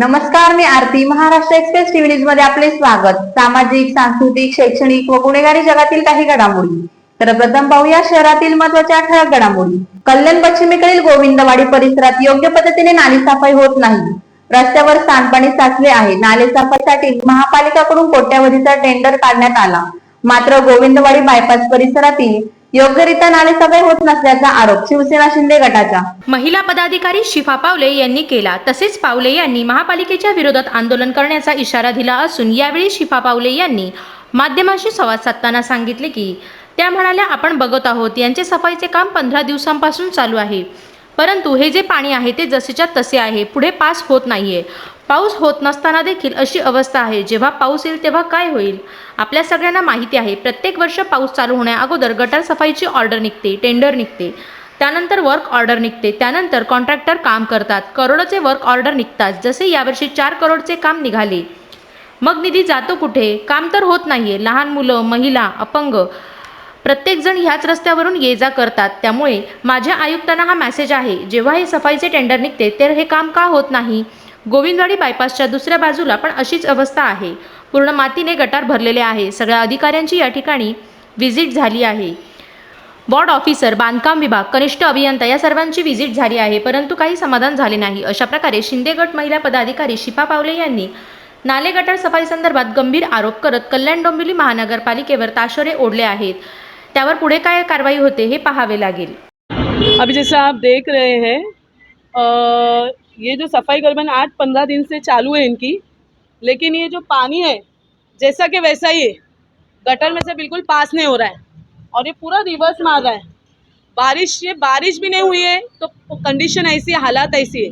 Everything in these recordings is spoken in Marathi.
नमस्कार मी आरती. महाराष्ट्र एक्सप्रेस टीव्ही न्यूजमध्ये आपले स्वागत. सामाजिक सांस्कृतिक शैक्षणिक व गुन्हेगारी जगातील काही घडामोडी. तर प्रथम पाहूया शहरातील महत्त्वाच्या ठळक घडामोडी. कल्याण पश्चिमेकडील गोविंदवाडी परिसरात योग्य पद्धतीने नाली सफाई होत नाही. रस्त्यावर सांडपाणी साचले आहे. नाले सफाईसाठी महापालिकाकडून कोट्यावधीचा टेंडर काढण्यात आला. मात्र गोविंदवाडी बायपास परिसरातील योग्यरित्या नाले होत नसल्याचा आरोप शिवसेना शिंदे गटाचा. महिला पदाधिकारी शिफा पावले यांनी केला. तसेच पावले यांनी महापालिकेच्या विरोधात आंदोलन करण्याचा इशारा दिला असून यावेळी शिफा पावले यांनी माध्यमांशी संवाद साधताना सांगितले की त्या म्हणाल्या आपण बघत आहोत यांचे सफाईचे काम पंधरा दिवसांपासून चालू आहे. परंतु हे जे पाणी आहे ते जसेच्या तसे आहे. पुढे पास होत नाहीये. पाऊस होत नसताना देखील अशी अवस्था आहे. जेव्हा पाऊस येईल तेव्हा काय होईल? आपल्या सगळ्यांना माहिती आहे. प्रत्येक वर्ष पाऊस चालू होण्या अगोदर गटार सफाईची ऑर्डर निघते टेंडर निघते. त्यानंतर वर्क ऑर्डर निघते. त्यानंतर कॉन्ट्रॅक्टर काम करतात. करोडोचे वर्क ऑर्डर निघतात. जसे यावर्षी चार करोडचे काम निघाले. मग निधी जातो कुठे? काम तर होत नाहीये. लहान मुलं महिला अपंग. प्रत्येकजण ह्याच रस्त्यावरून ये जा करतात. त्यामुळे माझ्या आयुक्तांना हा मेसेज आहे. जेव्हा हे सफाईचे टेंडर निघते तर हे काम का होत नाही? गोविंदवाडी बायपासच्या दुसऱ्या बाजूला पण अशीच अवस्था आहे. पूर्ण मातीने गटार भरलेले आहे. सगळ्या अधिकाऱ्यांची या ठिकाणी व्हिजिट झाली आहे. वॉर्ड ऑफिसर बांधकाम विभाग कनिष्ठ अभियंता या सर्वांची व्हिजिट झाली आहे. परंतु काही समाधान झाले नाही. अशा प्रकारे शिंदे गट महिला पदाधिकारी शिपा पावले यांनी नाले गटार सफाई संदर्भात गंभीर आरोप करत कल्याण डोंबिवली महानगरपालिकेवर ताशोरे ओढले आहेत. त्यावर पुढे काय कारवाई होते हे पाहावे लागेल. अभी जैसा आप देख रहे हैं ये जो सफ़ाई करीबन आठ पंद्रह दिन से चालू है इनकी लेकिन ये जो पानी है जैसा कि वैसा ही है। गटर में से बिल्कुल पास नहीं हो रहा है और ये पूरा रिवर्स मार रहा है। बारिश ये बारिश भी नहीं हुई है तो कंडीशन ऐसी है हालात ऐसी है।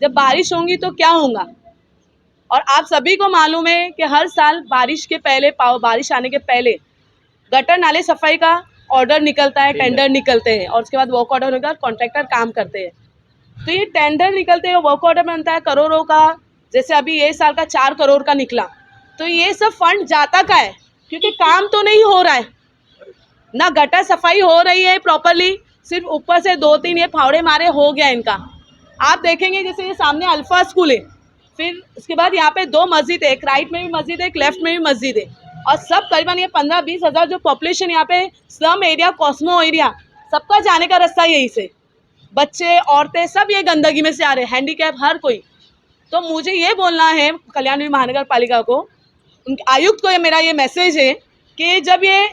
जब बारिश होंगी तो क्या होगा? और आप सभी को मालूम है कि हर साल बारिश के पहले पाव बारिश आने के पहले गटर नाले सफ़ाई का ऑर्डर निकलता है टेंडर निकलते हैं और उसके बाद वर्क ऑर्डर होगा कॉन्ट्रैक्टर काम करते हैं। तो ये टेंडर निकलते हैं वर्क ऑर्डर बनता है करोड़ों का, जैसे अभी ये साल का चार करोड़ का निकला। तो ये सब फंड जाता का है? क्योंकि काम तो नहीं हो रहा है। ना गटर सफ़ाई हो रही है प्रॉपरली सिर्फ़ ऊपर से दो तीन ये फावड़े मारे हो गया इनका। आप देखेंगे जैसे ये सामने अल्फ़ा स्कूल है। फिर उसके बाद यहाँ पे दो मस्जिद है, एक राइट में भी मस्जिद है, एक लेफ़्ट में भी मस्जिद है। और सब करीबन ये पंद्रह बीस हज़ार जो पॉपुलेशन यहाँ पे स्लम एरिया कॉस्मो एरिया सबका जाने का रास्ता यही से। बच्चे, औरतें सब ये गंदगी में से आ रहे हैं। हैंडीकैप हर कोई। तो मुझे ये बोलना है कल्याण महानगर पालिका को, उनके आयुक्त को ये मेरा ये मैसेज है कि जब ये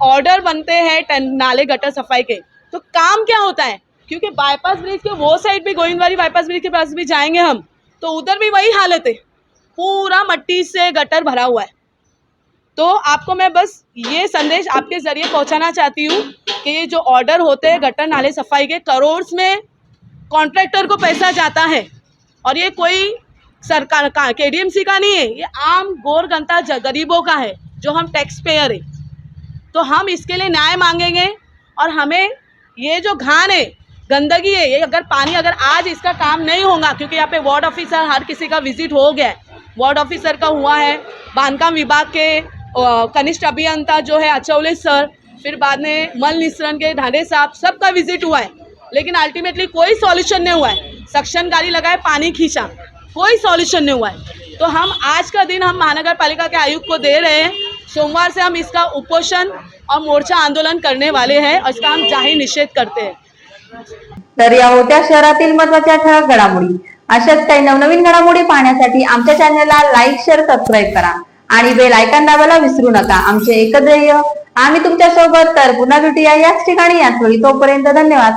ऑर्डर बनते हैं नाले गटर सफ़ाई के तो काम क्या होता है? क्योंकि बाईपास ब्रिज के वो साइड भी, गोविंदवाड़ी बाईपास ब्रिज के पास भी जाएँगे हम तो उधर भी वही हालत है। पूरा मट्टी से गटर भरा हुआ है। तो आपको मैं बस ये संदेश आपके ज़रिए पहुंचाना चाहती हूँ कि जो ऑर्डर होते हैं गटर नाले सफ़ाई के, करोड़ में कॉन्ट्रैक्टर को पैसा जाता है। और ये कोई सरकार का के डी का नहीं है, ये आम गोर ज- गरीबों का है, जो हम टैक्स पेयर है। तो हम इसके लिए न्याय मांगेंगे और हमें ये जो घान है, गंदगी है, ये अगर पानी, अगर आज इसका काम नहीं होगा, क्योंकि यहाँ पे वार्ड ऑफिसर हर किसी का विज़िट हो गया है। वार्ड ऑफिसर का हुआ है, बांधकाम विभाग के कनिष्ठ अभियंता जो है, अचौले सर फिर बाद में मल निस्सरण के ढाडे साहब सबका विजिट हुआ है। लेकिन अल्टीमेटली कोई सॉल्यूशन नहीं हुआ है। सक्शन गाड़ी लगाए पानी खींचा। कोई सॉल्यूशन नहीं हुआ है। तो हम आज का दिन हम महानगर पालिका के आयुक्त को दे रहे हैं। सोमवार से हम इसका उपोषण और मोर्चा आंदोलन करने वाले हैं और इसका हम जाहिर निषेध करते हैं। तर या होत्या शहरातील महत्त्वाच्या ठळक घडामोडी. अशाच काही नवनवीन घडामोडी पाहण्यासाठी आमच्या चॅनलला लाईक शेअर सबस्क्राईब करा. आणि बेल आयकॉन दाबायला विसरू नका. आमचे एकत्र आम्ही तुमच्यासोबत तर पुन्हा भेटूया याच ठिकाणी याच वेळी. तोपर्यंत धन्यवाद.